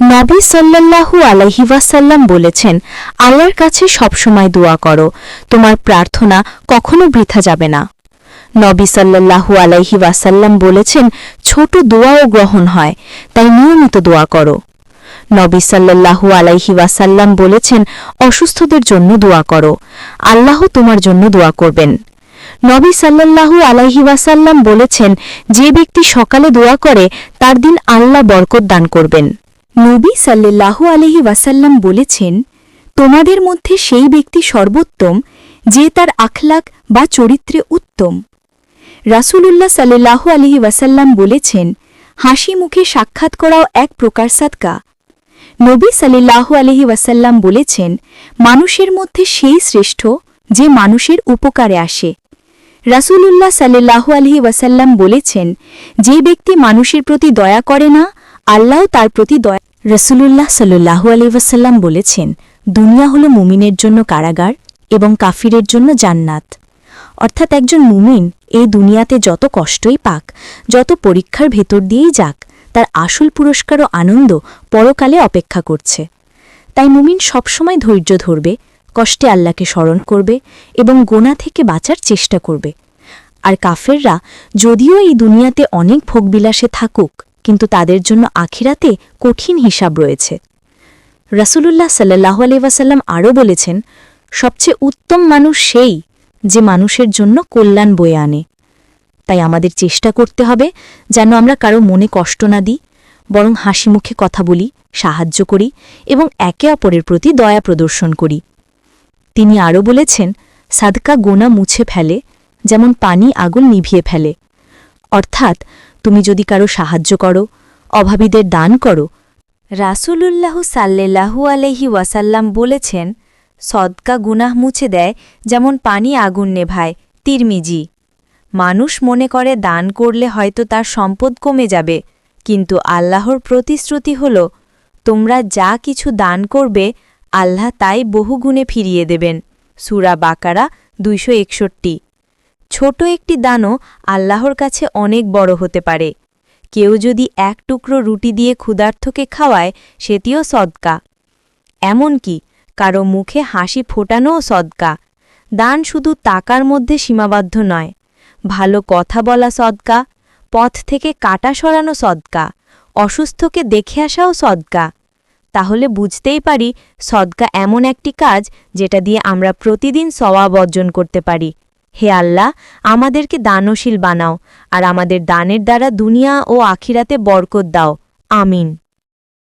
নবী সাল্লাল্লাহু আলাইহি ওয়াসাল্লাম বলেছেন, আল্লাহর কাছে সবসময় দোয়া করো, তোমার প্রার্থনা কখনো বৃথা যাবে না। নবী সাল্লাল্লাহু আলাইহি ওয়াসাল্লাম বলেছেন, ছোট দোয়াও গ্রহণ হয়, তাই নিয়মিত দোয়া করো। নবী সাল্লাল্লাহু আলাইহি ওয়াসাল্লাম বলেছেন, অসুস্থদের জন্য দোয়া করো, আল্লাহ তোমার জন্য দোয়া করবেন। নবী সাল্লাল্লাহু আলাইহি ওয়াসাল্লাম বলেছেন, যে ব্যক্তি সকালে দোয়া করে, তার দিন আল্লাহ বরকত দান করবেন। নবী সাল্লাল্লাহু আলহি ওয়াসাল্লাম বলেছেন, তোমাদের মধ্যে সেই ব্যক্তি সর্বোত্তম যে তার আখলাক বা চরিত্রে উত্তম। রাসূলুল্লাহ সাল্লাল্লাহু আলহি ওয়াসাল্লাম বলেছেন, হাসি মুখে সাক্ষাৎ করাও এক প্রকার সাদকা। নবী সাল্লাল্লাহু আলহি ওয়াসাল্লাম বলেছেন, মানুষের মধ্যে সেই শ্রেষ্ঠ যে মানুষের উপকারে আসে। রাসূলুল্লাহ সাল্লাল্লাহু আলহি ওয়াসাল্লাম বলেছেন, যে ব্যক্তি মানুষের প্রতি দয়া করে না, আল্লাহ তার প্রতি দয়া রসুলুল্লাহ সাল্লাহু আলি বলেছেন, দুনিয়া হল মুমিনের জন্য কারাগার এবং কাফিরের জন্য জান্নাত। অর্থাৎ একজন মুমিন এই দুনিয়াতে যত কষ্টই পাক, যত পরীক্ষার ভেতর দিয়েই যাক, তার আসল পুরস্কার ও আনন্দ পরকালে অপেক্ষা করছে। তাই মুমিন সবসময় ধৈর্য ধরবে, কষ্টে আল্লাহকে স্মরণ করবে এবং গোনা থেকে বাঁচার চেষ্টা করবে। আর কাফেররা যদিও এই দুনিয়াতে অনেক ভোগবিলাসে থাকুক কিন্তু তাদের জন্য আখিরাতে কঠিন হিসাব রয়েছে। রাসূলুল্লাহ সাল্লাহ আলিবাসাল্লাম আরও বলেছেন, সবচেয়ে উত্তম মানুষ সেই যে মানুষের জন্য কল্যাণ বয়ে আনে। তাই আমাদের চেষ্টা করতে হবে যেন আমরা কারও মনে কষ্ট না দিই, বরং হাসি মুখে কথা বলি, সাহায্য করি এবং একে অপরের প্রতি দয়া প্রদর্শন করি। তিনি আরও বলেছেন, সাদকা গোনা মুছে ফেলে, যেমন পানি আগুন নিভিয়ে ফেলে। অর্থাৎ তুমি যদি কারও সাহায্য করো, অভাবীদের দান করো। রাসূলুল্লাহ সাল্লেলাহু আলহি ওয়াসাল্লাম বলেছেন, সদকা গুনাহ মুছে দেয় যেমন পানি আগুন নেভায়। তিরমিজি, মানুষ মনে করে দান করলে হয়তো তার সম্পদ কমে যাবে, কিন্তু আল্লাহর প্রতিশ্রুতি হল, তোমরা যা কিছু দান করবে, আল্লাহ তাই বহুগুণে ফিরিয়ে দেবেন। সুরা বাকারা দুইশো একষট্টি। ছোট একটি দানও আল্লাহর কাছে অনেক বড় হতে পারে। কেউ যদি এক টুকরো রুটি দিয়ে ক্ষুধার্থকে খাওয়ায়, সেটিও সদকা। এমনকি কারও মুখে হাসি ফোটানোও সদকা। দান শুধু টাকার মধ্যে সীমাবদ্ধ নয়, ভালো কথা বলা সদকা, পথ থেকে কাটা সরানো সদকা, অসুস্থকে দেখে আসাও সদকা। তাহলে বুঝতেই পারি সদকা এমন একটি কাজ যেটা দিয়ে আমরা প্রতিদিন সওয়াব অর্জন করতে পারি। হে আল্লাহ, আমাদেরকে দানশীল বানাও আর আমাদের দানের দ্বারা দুনিয়া ও আখিরাতে বরকত দাও। আমিন।